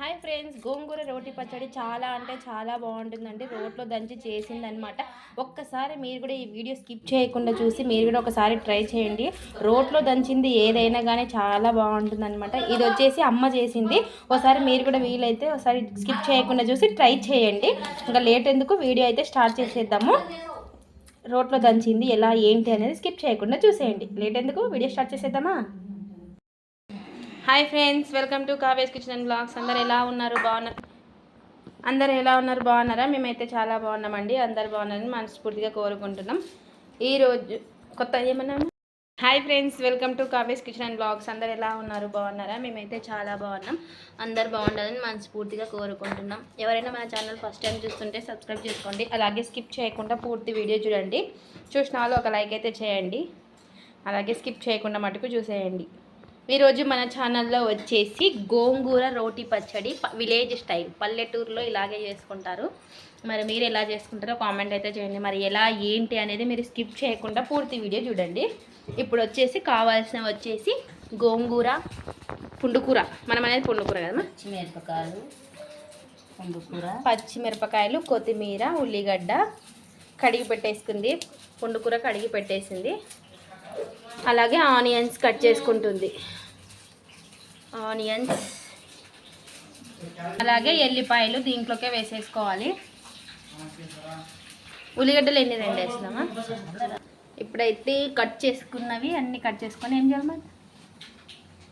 Hi friends గోంగూర రోటి పచ్చడి చాలా అంటే చాలా బాగుంటుందండి. రోట్లో దంచి చేసిందనమాట. ఒక్కసారి మీరు కూడా ఈ వీడియో స్కిప్ చేయకుండా చూసి మీరు కూడా ఒకసారి ట్రై చేయండి. రోట్లో దంచింది ఏదైనా కానీ చాలా బాగుంటుంది అనమాట ఇది వచ్చేసి అమ్మ చేసింది. ఒకసారి మీరు కూడా వీలైతే ఒకసారి స్కిప్ చేయకుండా చూసి ట్రై చేయండి. ఇంకా లేట్ ఎందుకు? వీడియో అయితే స్టార్ట్ చేసేద్దాము. రోట్లో దంచింది ఎలా ఏంటి అనేది స్కిప్ చేయకుండా చూసేయండి. లేట్ ఎందుకు? వీడియో స్టార్ట్ చేసేద్దామా? హాయ్ ఫ్రెండ్స్ వెల్కమ్ టు కావేస్ కిచెన్ అండ్ బ్లాగ్స్. అందరు ఎలా ఉన్నారు? బాగున్నారు? అందరు ఎలా ఉన్నారు? బాగున్నారా? మేమైతే చాలా బాగున్నామండి. అందరు బాగున్నారని మనస్ఫూర్తిగా కోరుకుంటున్నాం. ఈరోజు కొత్త ఏమన్నా? హాయ్ ఫ్రెండ్స్ వెల్కమ్ టు కావేస్ కిచెన్ అండ్ బ్లాగ్స్. అందరు ఎలా ఉన్నారు? బాగున్నారా? మేమైతే చాలా బాగున్నాం. అందరు బాగుండాలని మనస్ఫూర్తిగా కోరుకుంటున్నాం. ఎవరైనా మన ఛానల్ ఫస్ట్ టైం చూస్తుంటే సబ్స్క్రైబ్ చేసుకోండి. అలాగే స్కిప్ చేయకుండా పూర్తి వీడియో చూడండి. చూసిన వాళ్ళు ఒక లైక్ అయితే చేయండి. అలాగే స్కిప్ చేయకుండా మటుకు చూసేయండి. ఈరోజు మన ఛానల్లో వచ్చేసి గోంగూర రోటి పచ్చడి విలేజ్ స్టైల్. పల్లెటూరులో ఇలాగే చేసుకుంటారు. మరి మీరు ఎలా చేసుకుంటారో కామెంట్ అయితే చేయండి. మరి ఎలా ఏంటి అనేది మీరు స్కిప్ చేయకుండా పూర్తి వీడియో చూడండి. ఇప్పుడు వచ్చేసి కావాల్సిన వచ్చేసి గోంగూర పుండుకూర. మనం అనేది పుండుకూర కదా పచ్చిమిరపకాయలు పుండుకూర. పచ్చిమిరపకాయలు కొత్తిమీర ఉల్లిగడ్డ కడిగి పెట్టేసుకుంది. పుండుకూర కడిగి పెట్టేసింది. అలాగే ఆనియన్స్ కట్ చేసుకుంటుంది. ఆనియన్స్ అలాగే ఎల్లిపాయలు దీంట్లోకే వేసేసుకోవాలి. ఉల్లిగడ్డలు ఎన్ని రెండు వేసినామా ఇప్పుడైతే కట్ చేసుకున్నవి అన్ని కట్ చేసుకొని ఏం చేయాలి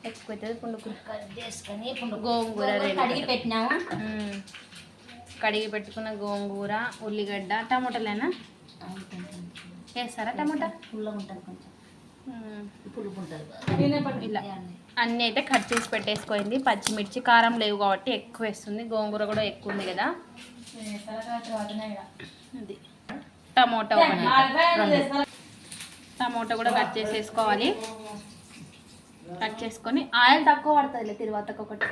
ఎక్కువ అవుతుంది పుండుకూర కట్ చేసుకొని పుండు- గోంగూర కడిగి పెట్టినాము మ్మ్. కడిగి పెట్టుకున్న గోంగూర ఉల్లిగడ్డ టమాటాలేనా? వేస్తారా టమాటా? పుల్లగా ఉంటుంది కొంచెం ఇలా. అన్నీ అయితే కట్ చేసి పెట్టేసుకోయింది. పచ్చిమిర్చి కారం లేవు కాబట్టి ఎక్కువ వేస్తుంది. గోంగూర కూడా ఎక్కువ ఉంది కదా. అది. టమోటా టమోటా కూడా కట్ చేసేసుకోవాలి. కట్ చేసుకొని ఆయిల్ తక్కువ పడుతుంది తిరువాతకు ఒకటి.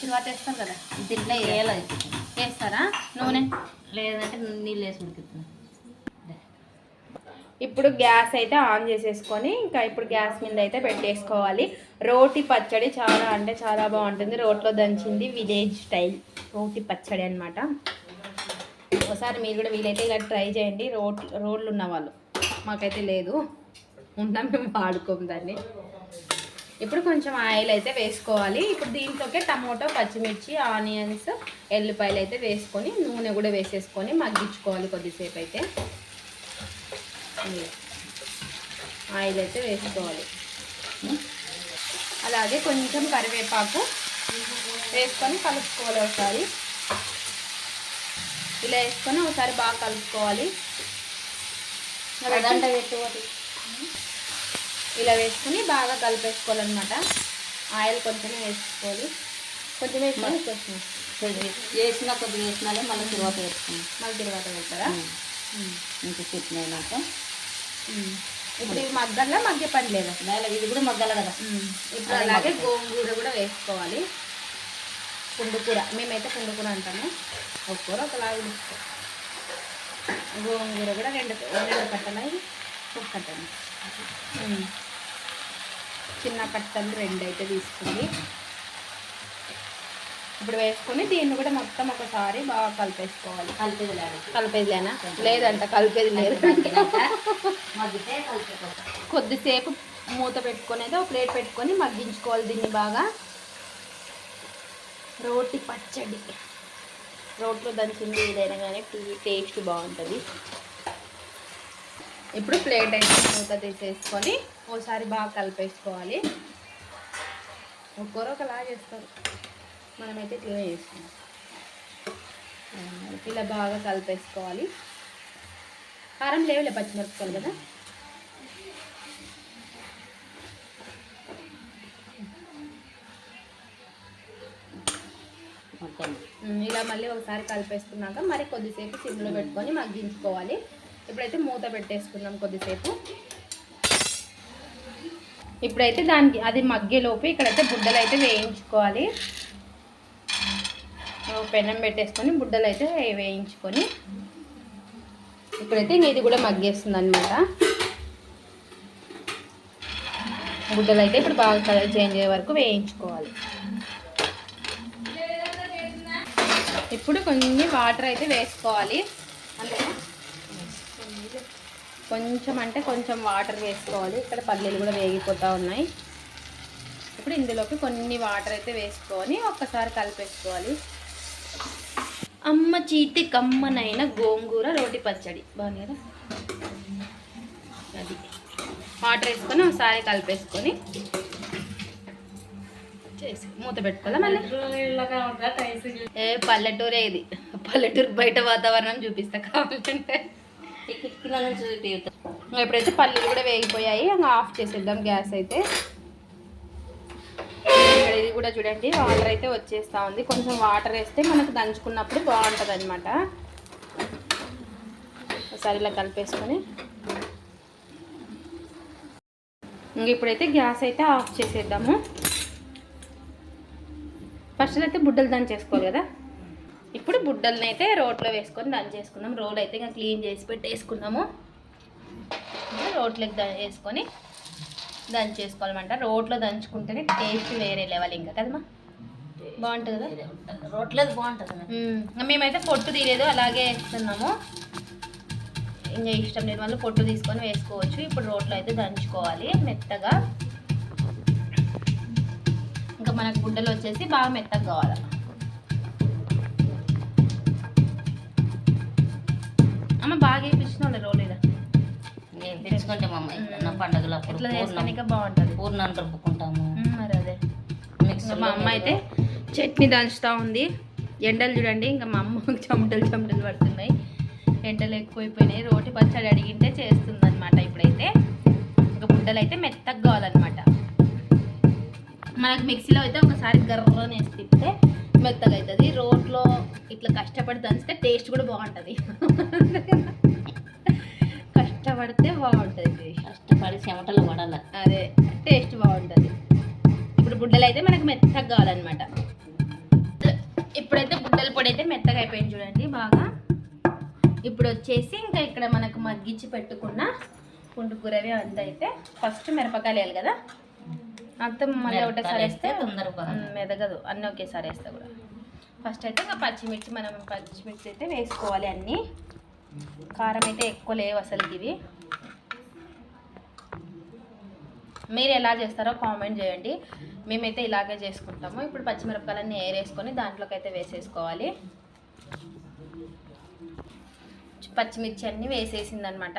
తిరువాత వేస్తారు కదా. దీంట్లో వేయాలి వేస్తారా? నూనె? లేదంటే నీళ్ళు వేసి ఉడికిస్తుంది ఇప్పుడు గ్యాస్ అయితే ఆన్ చేసేసుకొని ఇంకా ఇప్పుడు గ్యాస్ మీద అయితే పెట్టేసుకోవాలి. రోటి పచ్చడి చాలా అంటే చాలా బాగుంటుంది. రోట్లో దంచింది విలేజ్ స్టైల్. రోటి పచ్చడి అనమాట ఒకసారి మీరు కూడా వీలైతే ఇలా ట్రై చేయండి. రోడ్ రోడ్లు ఉన్నవాళ్ళు మాకైతే లేదు. ఉన్నా మేము వాడుకోము దాన్ని. ఇప్పుడు కొంచెం ఆయిల్ అయితే వేసుకోవాలి. ఇప్పుడు దీంట్లోకే టమోటో పచ్చిమిర్చి ఆనియన్స్ ఎల్లిపాయలు అయితే వేసుకొని నూనె కూడా వేసేసుకొని మగ్గించుకోవాలి కొద్దిసేపు అయితే. ఆయిల్. అయితే వేసుకోవాలి. అలాగే కొంచెం కరివేపాకు వేసుకొని కలుపుకోవాలి ఒకసారి. ఇలా వేసుకొని ఒకసారి బాగా కలుపుకోవాలి. ఇలా వేసుకొని బాగా కలిపేసుకోవాలన్నమాట. ఆయిల్ కొంచెమే వేసుకోవాలి. కొంచెం వేసుకొని కొంచెం వేసిన కొద్దిగా వేసినాలే మళ్ళీ తర్వాత వేసుకున్నాం మళ్ళీ తర్వాత వెళ్తారా ఇంక చెప్పినాక ఇప్పుడు ఇవి మగ్గల్లా మగ్గ పని లేదా లేదా ఇది కూడా మగ్గాలి కదా. ఇప్పుడు అలాగే గోంగూర కూడా వేసుకోవాలి. పుండుకూర మేమైతే పుండుకూర అంటాము. ఒక కూర ఒకలాగా గోంగూర కూడా రెండు రెండు కట్టలు ఒక కట్టలు. ఉమ్. చిన్న కట్టలు రెండు అయితే తీసుకుంది. ఇప్పుడు వేసుకొని దీన్ని కూడా మొత్తం ఒకసారి బాగా కలిపేసుకోవాలి. కలిపేది లేదు కలిపేదిలేనా లేదంట కలిపేది లేదు. కొద్దిసేపు మూత పెట్టుకొని అయితే ఒక ప్లేట్ పెట్టుకొని మగ్గించుకోవాలి దీన్ని బాగా. రోటి పచ్చడి. రోట్లో దంచింది ఏదైనా కానీ టేస్ట్ బాగుంటుంది. ఇప్పుడు ప్లేట్ అయితే మూత తీసేసుకొని ఓసారి బాగా కలిపేసుకోవాలి. ఒక్కొరు ఒకలా చేస్తారు మనమైతే ఇట్లా చేస్తున్నాం ఇలా బాగా కలిపేసుకోవాలి. కారం లేవులే పచ్చిమిరపకాయలు కదా? ఇలా మళ్ళీ ఒకసారి కలిపేసుకున్నాక మరి కొద్దిసేపు సిమ్లో పెట్టుకొని మగ్గించుకోవాలి ఇప్పుడైతే మూత పెట్టేసుకున్నాం కొద్దిసేపు. ఇప్పుడైతే దానికి అది మగ్గేలోపు ఇక్కడైతే బుడ్డలు అయితే వేయించుకోవాలి. పెనం పెట్టేసుకొని బుడ్డలు అయితే వేయించుకొని ఇప్పుడైతే ఇంక ఇది కూడా మగ్గేస్తుంది అనమాట బుడ్డలు అయితే ఇప్పుడు బాగా కలర్ చేంజ్ అయ్యే వరకు వేయించుకోవాలి. ఇప్పుడు కొన్ని వాటర్ అయితే వేసుకోవాలి. కొంచెం అంటే కొంచెం వాటర్ వేసుకోవాలి. ఇక్కడ పల్లీలు కూడా వేగిపోతూ ఉన్నాయి. ఇప్పుడు ఇందులోకి కొన్ని వాటర్ అయితే వేసుకొని ఒక్కసారి కలిపేసుకోవాలి. అమ్మ చీటి కమ్మనైన గోంగూర రోటి పచ్చడి. బాగుంది కదా? అది. వాటర్ వేసుకొని ఒకసారి కలిపేసుకొని చేసి మూత పెట్టుకోవాలా మళ్ళీ? ఏ పల్లెటూరే ఇది. పల్లెటూరు బయట వాతావరణం చూపిస్తా కావాలంటే. ఎప్పుడైతే పల్లీలు కూడా వేగిపోయాయి. ఆఫ్ చేసేద్దాం గ్యాస్ అయితే. ఇది కూడా చూడండి వాటర్ అయితే వచ్చేస్తా ఉంది. కొంచెం వాటర్ వేస్తే మనకు దంచుకున్నప్పుడు బాగుంటుంది అనమాట ఒకసారి ఇలా కలిపేసుకొని. ఇంక ఇప్పుడైతే గ్యాస్ అయితే ఆఫ్ చేసేద్దాము. ఫస్ట్ అయితే బుడ్డలు దంచేసుకోవాలి కదా. ఇప్పుడు బుడ్డల్ని అయితే రోట్లో వేసుకొని దంచేసుకున్నాం రోడ్ అయితే ఇంకా క్లీన్ చేసి పెట్టేసుకున్నాము రోట్లోకి వేసుకొని దంచేసుకోవాలన్నమాట రోట్లో దంచుకుంటేనే టేస్ట్ వేరే లెవెల్ ఇంకా కదమ్మా? బాగుంటుంది కదా? రోట్లేదు బాగుంటుంది మేమైతే పొట్టు తీయలేదు అలాగే వేస్తున్నాము ఇంకా ఇష్టం లేని వాళ్ళు పొట్టు తీసుకొని వేసుకోవచ్చు. ఇప్పుడు రోట్లో అయితే దంచుకోవాలి మెత్తగా. ఇంకా మనకు గుడ్డలు వచ్చేసి బాగా మెత్తగా కావాలి. అమ్మ బాగా వేయించిన వాళ్ళు రోల్ తెచ్చుకుంటే మా అమ్మాయి నా పండుగలు అప్పుడు ఇట్లా పూర్ణం చేసుకొని బాగుంటుంది? రుబ్బుకుంటాము మరి అదే. మా అమ్మ అయితే చట్నీ దంచుతూ ఉంది. ఎండలు చూడండి ఇంకా మా అమ్మ చెమటలు చెమటలు పడుతున్నాయి. ఎండలు ఎక్కువైపోయినాయి. రోటి పచ్చడి అడిగింటే చేస్తుంది అనమాట ఇప్పుడైతే. ఇంకా బుడ్డలు అయితే మెత్తగా కావాలన్నమాట. మనకు మిక్సీలో అయితే ఒకసారి గర్రని వేసి తిప్పితే మెత్తగా అవుతుంది రోట్లో ఇట్లా కష్టపడి దంచితే టేస్ట్ కూడా బాగుంటుంది. కష్టపడితే బాగుంటుంది. కష్టపడి చెమటలు పడాల. అదే టేస్ట్ బాగుంటుంది. ఇప్పుడు బుడ్డలు అయితే మనకు మెత్తగా కావాలన్నమాట. ఇప్పుడైతే బుడ్డల పొడి అయితే మెత్తగా అయిపోయింది చూడండి బాగా. ఇప్పుడు వచ్చేసి ఇంకా ఇక్కడ మనకు మగ్గించి పెట్టుకున్న పుండుకూరవి అంత అయితే ఫస్ట్ మిరపకాయలు వేయాలి కదా. అంత మళ్ళీ ఒకటేసారి వేస్తే తొందరగా మెదగదు. అన్నీ ఒకేసారి వేస్తే కూడా. ఫస్ట్ అయితే ఇంకా పచ్చిమిర్చి మనం పచ్చిమిర్చి అయితే వేసుకోవాలి అన్నీ. కారం అయితే ఎక్కువ లేవు అసలు ఇవి. మీరు ఎలా చేస్తారో కామెంట్ చేయండి. మేమైతే ఇలాగే చేసుకుంటాము. ఇప్పుడు పచ్చిమిరపకాయలన్నీ ఏరేసుకొని దాంట్లోకి అయితే వేసేసుకోవాలి. పచ్చిమిర్చి అన్నీ వేసేసిందనమాట.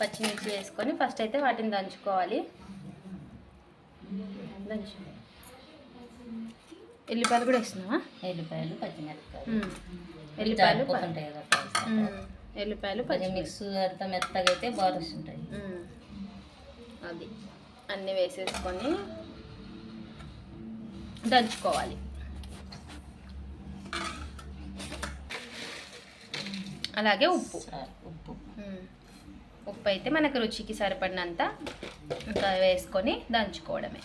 పచ్చిమిర్చి వేసుకొని ఫస్ట్ అయితే వాటిని దంచుకోవాలి. దంచు. ఎల్లిపాయలు కూడా వేస్తున్నావా? ఎల్లిపాయలు పచ్చిమిరపకాయలు. ఎల్లిపాయలు పచ్చిమిర్చి. మిక్స్ అంతా మెత్తగా అయితే బాగా వస్తుంటాయి ఉమ్. అది. అన్నీ వేసేసుకొని దంచుకోవాలి. అలాగే ఉప్పు. ఉప్పు. ఉప్పు అయితే మనకు రుచికి సరిపడినంత ఇంకా వేసుకొని దంచుకోవడమే.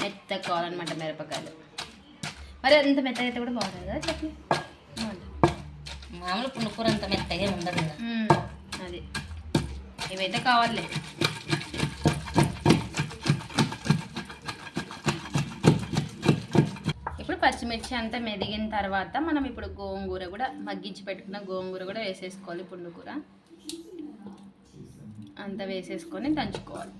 మెత్తగా కావాలన్నమాట మిరపకాయలు. మరి అంత మెత్తగా అయితే కూడా బాగుంటుంది కదా చట్నీ? మామూలు పులుకూర అంత మెత్తగా ఉండదు కదా. అది. ఇవైతే కావాలి. ఇప్పుడు పచ్చిమిర్చి అంతా మెదిగిన తర్వాత మనం ఇప్పుడు గోంగూర కూడా మగ్గించి పెట్టుకున్న గోంగూర కూడా వేసేసుకోవాలి పుండుకూర అంతా వేసేసుకొని దంచుకోవాలి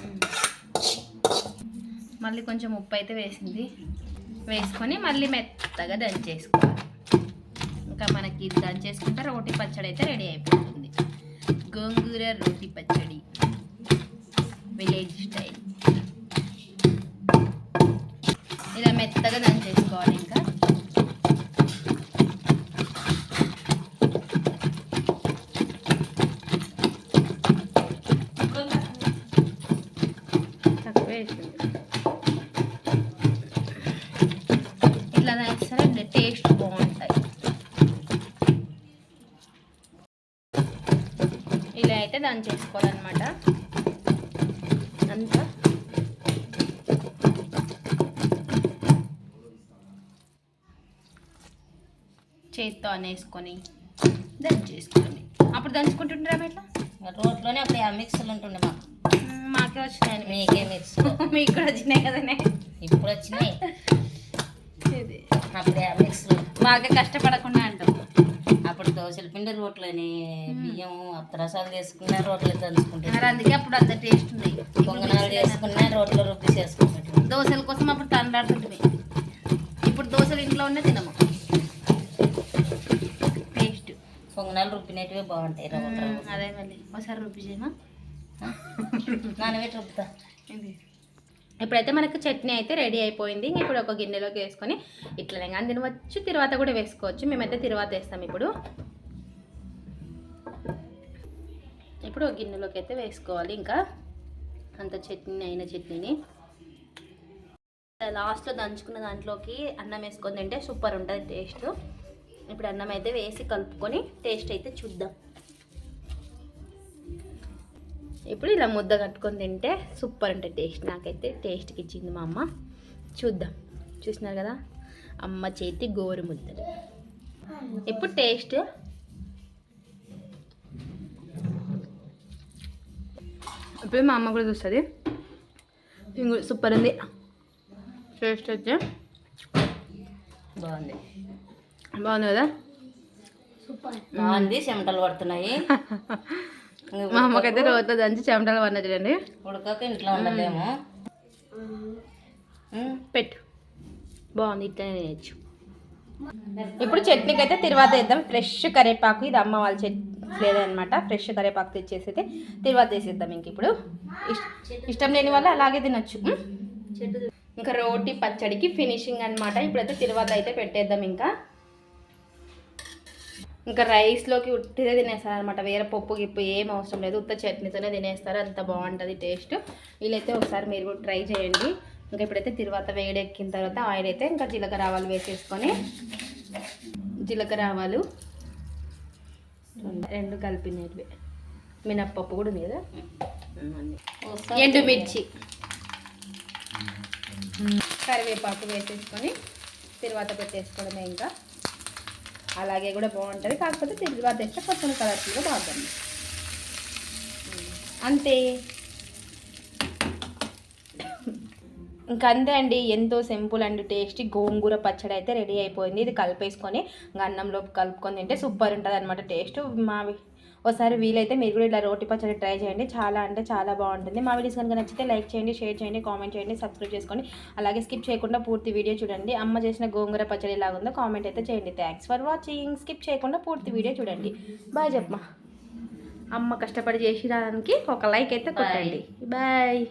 మ్మ్. మళ్ళీ కొంచెం ఉప్పు అయితే వేసింది. వేసుకొని మళ్ళీ మెత్తగా దంచేసుకోవాలి. ఇంకా మనకి దంచేసుకుంటే రోటి పచ్చడి అయితే రెడీ అయిపోతుంది. గోంగూర రోటి పచ్చడి. విలేజ్ స్టైల్ ఇలా మెత్తగా దంచి దంచేసుకోవాలన్నమాట అంతా. చేత్తో అనేసుకొని దంచేసుకోండి అప్పుడు దంచుకుంటుంటారా ఎట్లా రోట్లోనే అప్పుడు మిక్స్లు ఉంటుండే మాకు. మ్మ్, మాకే వచ్చినాయి మీకే మిక్స్. మీకు కూడా వచ్చినాయి కదనే? ఇప్పుడు వచ్చినాయి. అప్పుడే ఆ మిక్స్లు. బాగా కష్టపడకుండా అంటాం. అప్పుడు దోశల పిండి రోట్లని బియ్యం అత్తరసాలు చేసుకున్న రోట్లు మరి అందుకే అప్పుడు అంత టేస్ట్ ఉంది పొంగనాలు చేసుకున్న రోట్లో రుబ్బి చేసుకుంటాం. దోశల కోసం అప్పుడు తండ్రాడుతుంటుంది ఇప్పుడు దోశలు ఇంట్లో ఉన్న తినము. టేస్ట్. పొంగనాలు రుబ్బినట్టువే బాగుంటాయి అదే మళ్ళీ ఒకసారి రుబ్బి చేయమా? నానబెట్టి రుబ్బుతా. ఇది ఇప్పుడైతే మనకు చట్నీ అయితే రెడీ అయిపోయింది. ఇప్పుడు ఒక గిన్నెలోకి వేసుకొని ఇట్లనే కానీ తినవచ్చు. తర్వాత కూడా వేసుకోవచ్చు. మేమైతే తిరువాత వేస్తాం ఇప్పుడు. ఇప్పుడు ఒక గిన్నెలోకి అయితే వేసుకోవాలి ఇంకా. అంత చట్నీ అయిన చట్నీని. లాస్ట్లో దంచుకున్న దాంట్లోకి అన్నం వేసుకొని తింటే సూపర్ ఉంటుంది టేస్ట్. ఇప్పుడు అన్నం అయితే వేసి కలుపుకొని టేస్ట్ అయితే చూద్దాం. ఇప్పుడు ఇలా ముద్ద కట్టుకొని తింటే సూపర్ ఉంటుంది టేస్ట్. నాకైతే టేస్ట్కి ఇచ్చింది మా అమ్మ. చూద్దాం. చూసినారు కదా? అమ్మ చేతి గోరు ముద్దలు. ఇప్పుడు టేస్ట్? ఇప్పుడు మా అమ్మ కూడా చూస్తుంది. సూపర్ ఉంది. టేస్ట్ వచ్చి బాగుంది. బాగుంది కదా? బాగుంది. చెమటలు పడుతున్నాయి. మా అమ్మకైతే రోజుతో దంచి చెమటలు చూడండి. ఉడకాక ఇంట్లో ఉండలేము. పెట్టు. బాగుంది ఇట్లనే తినచ్చు ఇప్పుడు చట్నీకి అయితే తిరువాత వేద్దాం ఫ్రెష్ కరివేపాకు ఇది అమ్మ వాళ్ళ చెట్ లేదనమాట. ఫ్రెష్ కరివేపాకు తెచ్చేసి అయితే తిరువాత వేసేద్దాం ఇంక ఇప్పుడు. ఇష్- ఇష్టం లేని వాళ్ళు అలాగే తినొచ్చు? ఇంకా రోటి పచ్చడికి ఫినిషింగ్ అనమాట ఇప్పుడైతే తిరువాత అయితే పెట్టేద్దాం ఇంకా. ఇంకా రైస్లోకి ఉట్టిదే తినేస్తారు అనమాట వేరే పప్పు గిప్పు ఏం అవసరం లేదు. ఉత్త చట్నీతోనే తినేస్తారు. అంత బాగుంటుంది టేస్ట్. వీళ్ళైతే ఒకసారి మీరు కూడా ట్రై చేయండి. ఇంకా ఇప్పుడైతే తిరువాత వేడెక్కిన తర్వాత ఆయిల్ అయితే ఇంకా జీలకర్ర ఆవాలు వేసేసుకొని జీలకర్ర ఆవాలు రెండు కలిపినవి. మినప్పప్పు కూడా ఉంది కదా? ఎండుమిర్చి. కరివేపాకు వేసేసుకొని తిరువాత పెట్టేసుకోవడమే ఇంకా. అలాగే కూడా బాగుంటుంది. కాకపోతే తిరువాత వేస్తే కొంచెం కలర్ఫుల్గా బాగుంటుంది. అంతే. ఇంకా అంతే అండి. ఎంతో సింపుల్ అండ్ టేస్టీ గోంగూర పచ్చడి అయితే రెడీ అయిపోయింది. ఇది కలిపేసుకొని అన్నంలో కలుపుకొని తింటే సూపర్ ఉంటుంది అనమాట టేస్ట్ మా ఒకసారి వీలైతే మీరు కూడా ఇలా రోటి పచ్చడి ట్రై చేయండి. చాలా అంటే చాలా బాగుంటుంది. మా వీడియోస్ కనుక నచ్చితే లైక్ చేయండి షేర్ చేయండి కామెంట్ చేయండి సబ్స్క్రైబ్ చేసుకోండి అలాగే స్కిప్ చేయకుండా పూర్తి వీడియో చూడండి. అమ్మ చేసిన గోంగూర పచ్చడి ఎలా ఉందో కామెంట్ అయితే చేయండి. థ్యాంక్స్ ఫర్ వాచింగ్ స్కిప్ చేయకుండా పూర్తి వీడియో చూడండి. బాయ్ చెప్పమా అమ్మ కష్టపడి చేసేదానికి ఒక లైక్ అయితే కొట్టండి. బాయ్